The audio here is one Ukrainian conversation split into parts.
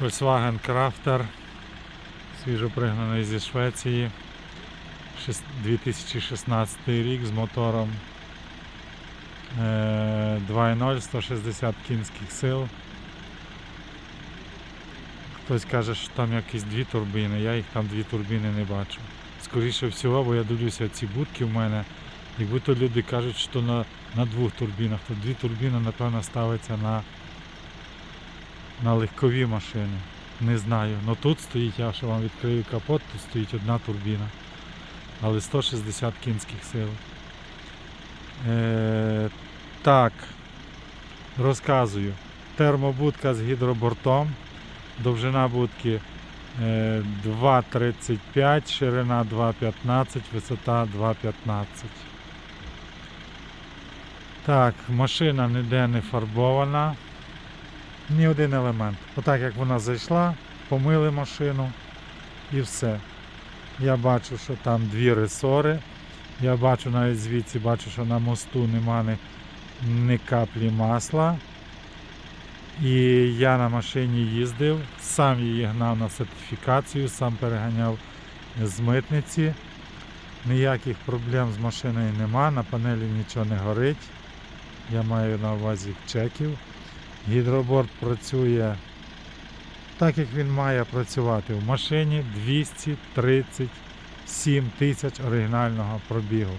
Volkswagen Crafter, свіжопригнаний зі Швеції. 2016 рік з мотором е, 2.0, 160 кінських сил. Хтось каже, що там якісь дві турбіни, я їх там дві турбіни не бачу. Скоріше всього, бо я дивлюся ці будки в мене. Якби то люди кажуть, що на, на двох турбінах, то дві турбіни, напевно, ставиться на, на легкові машини. Не знаю. Ну тут стоїть, я ще вам відкрию капот, тут стоїть одна турбіна. Але 160 кінських сил. Е, так, розказую. Термобудка з гідробортом. Довжина будки е, 2,35, ширина 2,15, висота 2,15. Так, машина ніде не фарбована. Ні один елемент. Отак як вона зайшла, помили машину і все. Я бачу, що там дві ресори. Я бачу навіть звідси, бачу, що на мосту нема ні, ні каплі масла. І я на машині їздив, сам її гнав на сертифікацію, сам переганяв з митниці. Ніяких проблем з машиною нема, на панелі нічого не горить. Я маю на увазі чеків. Гідроборд працює так, як він має працювати. В машині 237 тисяч оригінального пробігу.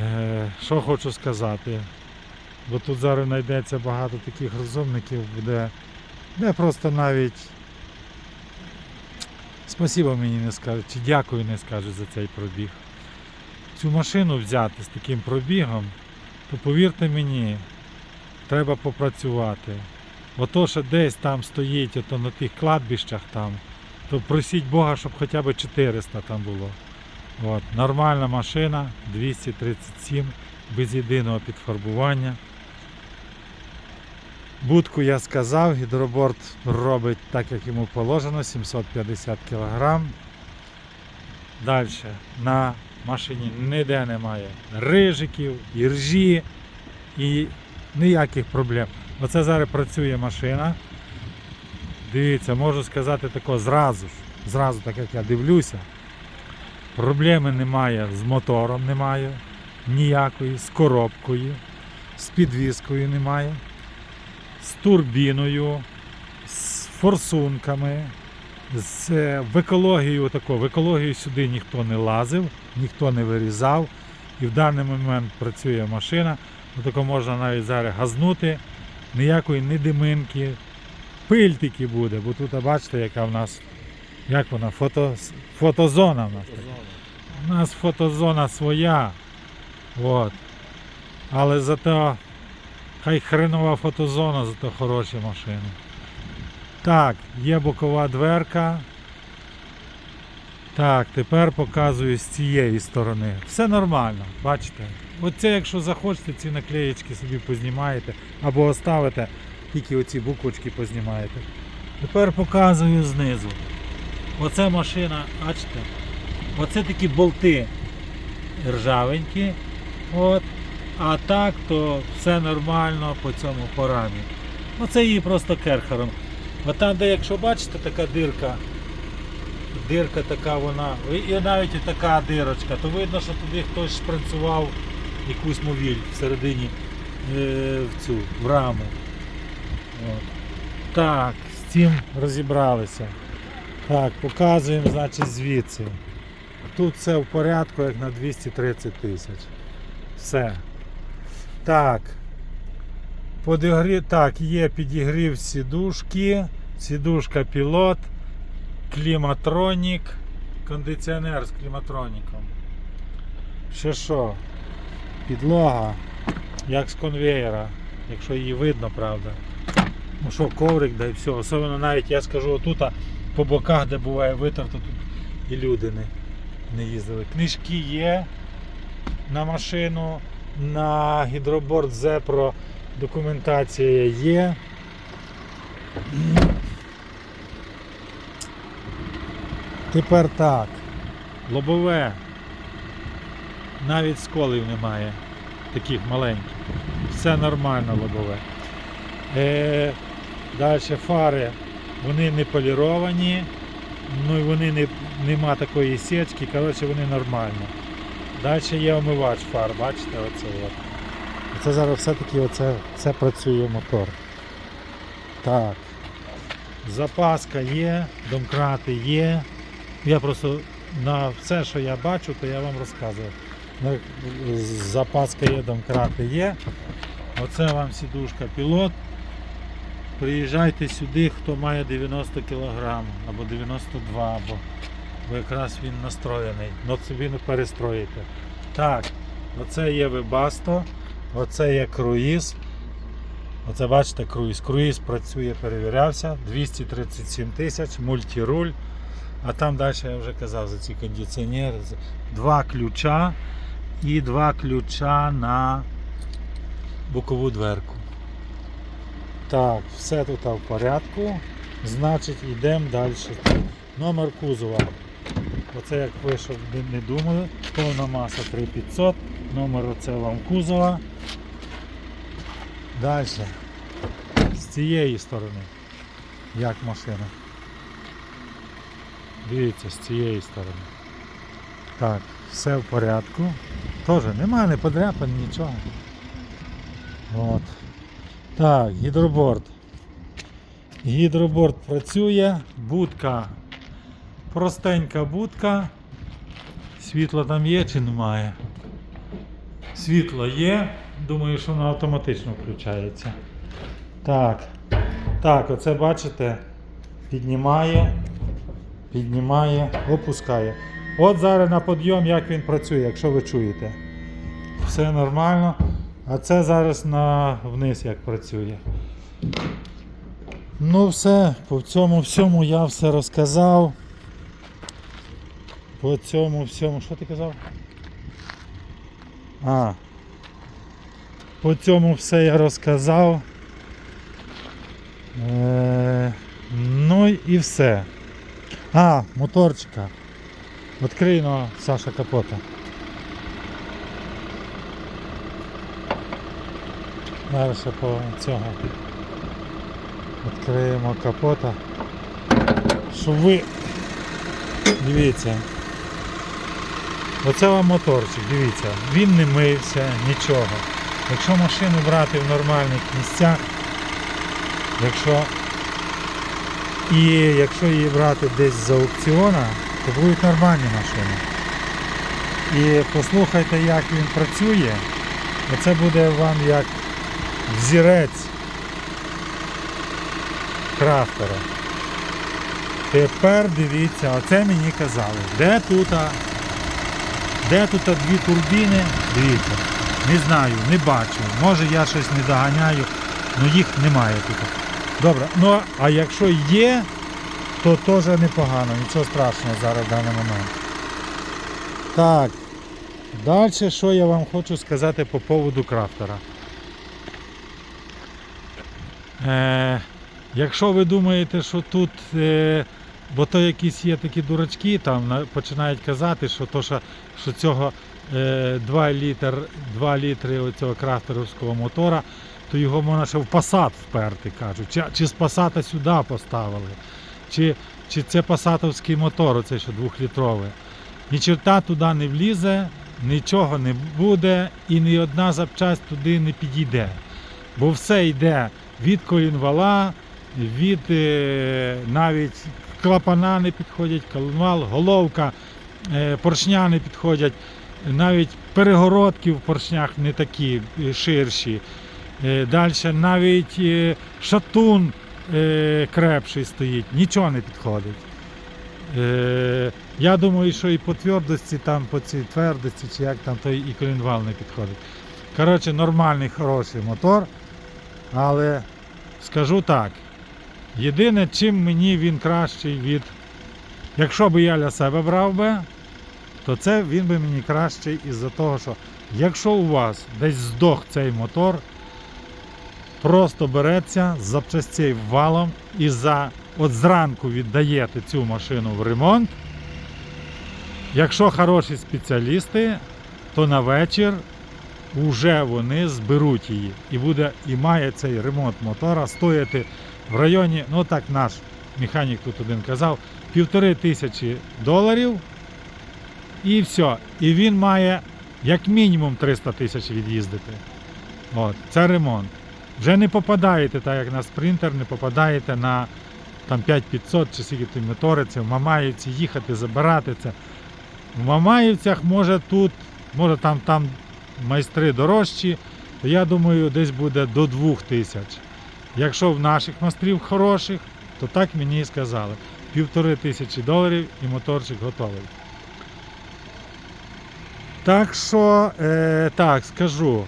Е, що хочу сказати? Бо тут зараз знайдеться багато таких розумників, де, де просто навіть спасибо мені не скажуть, чи дякую не скажуть за цей пробіг. Цю машину взяти з таким пробігом, то повірте мені, треба попрацювати. Ото, що десь там стоїть, ото на тих кладбищах там, то просіть Бога, щоб хоча б 400 там було. От, нормальна машина, 237, без єдиного підфарбування. Будку я сказав, гідроборд робить так, як йому положено, 750 кг. Далі на машині ніде немає рижиків, іржі і ніяких проблем. Оце зараз працює машина. Дивіться, можу сказати тако зразу ж, зразу, так як я дивлюся. Проблеми немає з мотором, немає ніякої, з коробкою, з підвіскою немає, з турбіною, з форсунками, з е, в екологію тако, в екологію сюди ніхто не лазив, ніхто не вирізав. І в даний момент працює машина. Отако можна навіть зараз газнути, ніякої ні диминки, пиль тільки буде, бо тут бачите, яка в нас, як вона, фото, фотозона в нас. така. У нас фотозона своя. От. Але зато хай хренова фотозона, зато хороші машини. Так, є бокова дверка. Так, тепер показую з цієї сторони. Все нормально, бачите? Оце, якщо захочете, ці наклеєчки собі познімаєте або оставите, тільки оці буквочки познімаєте. Тепер показую знизу. Оце машина, бачите? Оце такі болти ржавенькі. От. А так то все нормально по цьому порамі. Оце її просто керхером. От там, де якщо бачите, така дирка, дирка така вона, і навіть і така дирочка, то видно, що туди хтось шпринцював якусь мовіль всередині е, в цю в раму. От. Так, з цим розібралися. Так, показуємо, значить, звідси. Тут все в порядку, як на 230 тисяч. Все. Так. Подігрі... Так, є підігрів сідушки, сідушка пілот, кліматронік, кондиціонер з кліматроніком. Ще що? Підлога, як з конвеєра, якщо її видно, правда. Ну що, коврик, да і все. Особливо навіть я скажу отут, по боках, де буває витерто, тут і люди не, не їздили. Книжки є на машину, на гідроборд Зепро документація є. Тепер так. Лобове. Навіть сколів немає. Таких маленьких. Все нормально лобове. Е, Далі фари, вони не поліровані, ну і вони не, нема такої січки, коротше вони нормальні. Далі є омивач фар, бачите, оце от. Це зараз все-таки оце, це працює мотор. Так. Запаска є, домкрати є. Я просто на все, що я бачу, то я вам розказую. На- Запаска є, домкрати є. Оце вам сідушка пілот. Приїжджайте сюди, хто має 90 кг або 92, або бо якраз він настроєний. Ну собі не перестроїте. Так, оце є Webasto, оце є круїз. Оце бачите круїз. Круїз працює, перевірявся. 237 тисяч, мультируль. А там далі я вже казав за ці кондиціонери. Два ключа і два ключа на бокову дверку. Так, все тут в порядку. Значить, йдемо далі. Номер кузова. Оце як ви щоб не- не думали. Повна маса 3500. Номер оце вам кузова. Далі. З цієї сторони. Як машина. Дивіться, з цієї сторони. Так, все в порядку. Теж немає не подряпань, нічого. От. Так, гідроборд. Гідроборд працює, будка. Простенька будка. Світло там є чи немає? Світло є. Думаю, що воно автоматично включається. Так. Так, оце бачите, піднімає, піднімає, опускає. От зараз на підйом, як він працює, якщо ви чуєте. Все нормально. А це зараз на вниз як працює. Ну все, по цьому всьому я все розказав. По цьому всьому. Що ти казав? А. По цьому все я розказав. Е, ну і все. А, моторчика. Відкрий ну, Саша капота. Зараз ще по цього. Відкриємо капота. Щоб ви. Дивіться. Оце вам моторчик, дивіться, він не мився, нічого. Якщо машину брати в нормальних місцях, якщо і якщо її брати десь з аукціона, то будуть нормальні машини. І послухайте, як він працює. Оце буде вам як взірець крафтера. Тепер дивіться, оце мені казали, де тут, де тут дві турбіни, дивіться, не знаю, не бачу. Може я щось не доганяю, але їх немає тут. Добре, ну а якщо є, то теж непогано, нічого страшного зараз в даний момент. Так, далі що я вам хочу сказати по поводу крафтера. Е, якщо ви думаєте, що тут, е, бо то якісь є такі дурачки, там на- починають казати, що то, що, що цього е, 2, літр, 2 літри оцього крафтеровського мотора, то його можна ще в Passat вперти, кажуть. Чи, чи з Passat сюди поставили, чи, чи це пасатовський мотор, оцей що двохлітровий. Ні черта туди не влізе, нічого не буде і ні одна запчасть туди не підійде. Бо все йде від колінвала, від е, навіть клапана не підходять, коленвал, головка, е, поршня не підходять, навіть перегородки в поршнях не такі е, ширші. Е, Далі навіть е, шатун е, крепший стоїть, нічого не підходить. Я думаю, що і по твердості, там, по цій твердості, чи як там, то і колінвал не підходить. Коротше, нормальний, хороший мотор. Але скажу так, єдине, чим мені він кращий від. Якщо би я для себе брав би, то це він би мені кращий із-за того, що якщо у вас десь здох цей мотор, просто береться з запчастей валом і за от зранку віддаєте цю машину в ремонт. Якщо хороші спеціалісти, то на вечір вже вони зберуть її. І буде і має цей ремонт мотора стояти в районі, ну так наш механік тут один казав, півтори тисячі доларів. І все. І він має як мінімум 300 тисяч від'їздити. От, це ремонт. Вже не попадаєте, так як на спринтер, не попадаєте на там 5500 чи скільки ти моториці, в Мамаївці їхати, забирати це. В Мамаївцях може тут, може там, там майстри дорожчі, то я думаю, десь буде до 2000. Якщо в наших майстрів хороших, то так мені і сказали. Півтори тисячі доларів і моторчик готовий. Так що, е, так, скажу,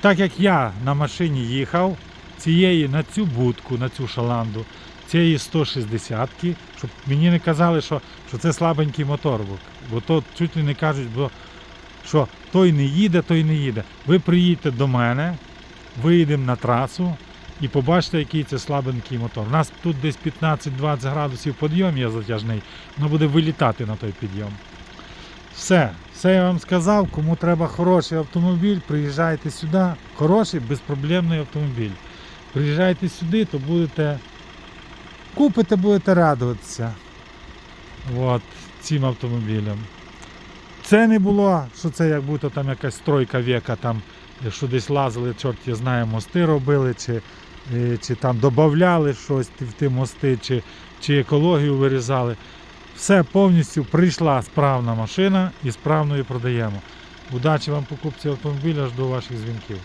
так як я на машині їхав, цієї на цю будку, на цю шаланду, цієї 160-ки, щоб мені не казали, що, що це слабенький мотор, бо, то чуть ли не кажуть, бо, що той не їде, той не їде. Ви приїдьте до мене, виїдемо на трасу і побачите, який це слабенький мотор. У нас тут десь 15-20 градусів підйом є затяжний, воно буде вилітати на той підйом. Все, все я вам сказав. Кому треба хороший автомобіль, приїжджайте сюди. Хороший, безпроблемний автомобіль. Приїжджайте сюди, то будете. Купите, будете радуватися. От, цим автомобілем. Це не було, що це як будто там якась стройка века, там, що десь лазили, чорт я знає, мости робили, чи, е, чи там додавали щось в ті мости, чи, чи екологію вирізали. Все повністю прийшла справна машина і справно її продаємо. Удачі вам покупці автомобіля, жду ваших дзвінків.